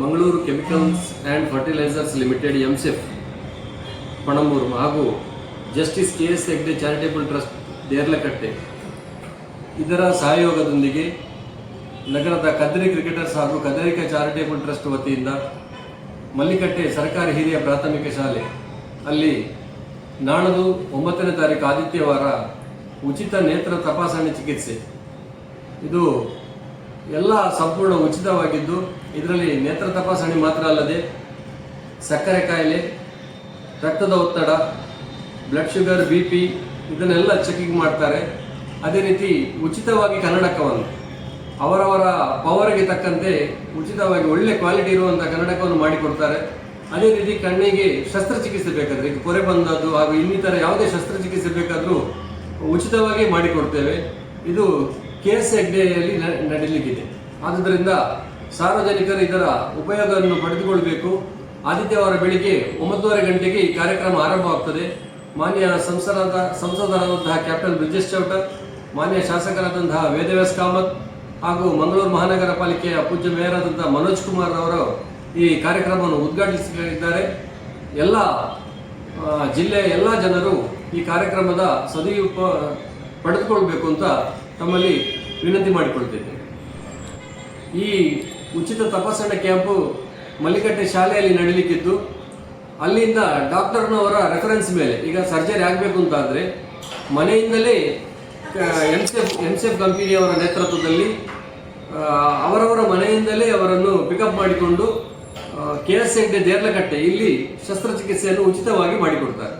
Mangaluru chemicals and fertilisers limited, MCF, Panambur ಹಾಗೂ justice K S Hegde charitable trust, Derlakatte. ಇದರ ಸಹಯೋಗದೊಂದಿಗೆ ನಗರದ Kadri cricketers ಹಾಗೂ ಕದರಿಕ ಚಾರಿಟೇಬಲ್ ಟ್ರಸ್ಟ್ ವತಿಯಿಂದ ಮಲ್ಲಿಕಟ್ಟೆ ಸರ್ಕಾರಿ ಹಿರಿಯ ಪ್ರಾಥಮಿಕ ಶಾಲೆ, ಅಲ್ಲಿ ನಾಳದು ಒಂಬತ್ತನೇ ತಾರೀಕು ಆದಿತ್ಯವಾರ ಉಚಿತ ನೇತ್ರ ತಪಾಸಣೆ ಚಿಕಿತ್ಸೆ. ಇದು ಎಲ್ಲ ಸಂಪೂರ್ಣ ಉಚಿತವಾಗಿದ್ದು, ಇದರಲ್ಲಿ ನೇತ್ರ ತಪಾಸಣೆ ಮಾತ್ರ ಅಲ್ಲದೆ ಸಕ್ಕರೆ ಕಾಯಿಲೆ ರಕ್ತದ ಒತ್ತಡ ಬ್ಲಡ್ ಶುಗರ್ ಬಿ ಪಿ ಇದನ್ನೆಲ್ಲ ಚೆಕಿಂಗ್ ಮಾಡ್ತಾರೆ. ಅದೇ ರೀತಿ ಉಚಿತವಾಗಿ ಕನ್ನಡಕವನ್ನು, ಅವರವರ ಪವರ್ಗೆ ತಕ್ಕಂತೆ ಉಚಿತವಾಗಿ ಒಳ್ಳೆ ಕ್ವಾಲಿಟಿ ಇರುವಂಥ ಕನ್ನಡಕವನ್ನು ಮಾಡಿಕೊಡ್ತಾರೆ. ಅದೇ ರೀತಿ ಕಣ್ಣಿಗೆ ಶಸ್ತ್ರಚಿಕಿತ್ಸೆ ಬೇಕಾದರೆ, ಈಗ ಕೊರೆ ಬಂದದ್ದು ಹಾಗೂ ಇನ್ನಿತರ ಯಾವುದೇ ಶಸ್ತ್ರಚಿಕಿತ್ಸೆ ಬೇಕಾದರೂ ಉಚಿತವಾಗಿ ಮಾಡಿಕೊಡ್ತೇವೆ. ಇದು ಕೆ ಎಸ್ ಹೆಗ್ಡೆಯಲ್ಲಿ ನಡೀಲಿಕ್ಕಿದೆ. ಆದುದರಿಂದ ಸಾರ್ವಜನಿಕರು ಇದರ ಉಪಯೋಗವನ್ನು ಪಡೆದುಕೊಳ್ಬೇಕು. ಆದಿತ್ಯವಾರ ಬೆಳಿಗ್ಗೆ ಒಂಬತ್ತುವರೆ ಗಂಟೆಗೆ ಈ ಕಾರ್ಯಕ್ರಮ ಆರಂಭವಾಗ್ತದೆ ಮಾನ್ಯ ಸಂಸದರಾದ, ಸಂಸದರಾದಂತಹ ಕ್ಯಾಪ್ಟನ್ ಬ್ರಿಜೇಶ್ ಚೌಟ, ಮಾನ್ಯ ಶಾಸಕರಾದಂತಹ ವೇದವ್ಯಾಸ್ ಕಾಮತ್ ಹಾಗೂ ಮಂಗಳೂರು ಮಹಾನಗರ ಪಾಲಿಕೆಯ ಪೂಜ್ಯ ಮೇಯರ್ ಆದಂತಹ ಮನೋಜ್ ಕುಮಾರ್ ಅವರು ಈ ಕಾರ್ಯಕ್ರಮವನ್ನು ಉದ್ಘಾಟಿಸಲಿದ್ದಾರೆ ಎಲ್ಲ ಜಿಲ್ಲೆಯ ಎಲ್ಲ ಜನರು ಈ ಕಾರ್ಯಕ್ರಮದ ಸದುಪ ಪಡೆದುಕೊಳ್ಬೇಕು ಅಂತ ತಮ್ಮಲ್ಲಿ ವಿನಂತಿ ಮಾಡಿಕೊಳ್ತಿದ್ದೇನೆ ಈ ಉಚಿತ ತಪಾಸಣೆ ಕ್ಯಾಂಪು ಮಲ್ಲಿಕಟ್ಟೆ ಶಾಲೆಯಲ್ಲಿ ನಡೀಲಿಕ್ಕಿದ್ದು ಅಲ್ಲಿಂದ ಡಾಕ್ಟರ್ನವರ ರೆಫರೆನ್ಸ್ ಮೇಲೆ, ಈಗ ಸರ್ಜರಿ ಆಗಬೇಕು ಅಂತ ಆದರೆ ಮನೆಯಿಂದಲೇ ಸಿ ಎಫ್ ಕಂಪನಿಯವರ ನೇತೃತ್ವದಲ್ಲಿ ಅವರವರ ಮನೆಯಿಂದಲೇ ಅವರನ್ನು ಪಿಕಪ್ ಮಾಡಿಕೊಂಡು ಕೆ ಎಸ್ ಹೆಗ್ಡೆ ದೇರ್ಲಕಟ್ಟೆ, ಇಲ್ಲಿ ಶಸ್ತ್ರಚಿಕಿತ್ಸೆಯನ್ನು ಉಚಿತವಾಗಿ ಮಾಡಿಕೊಡ್ತಾರೆ.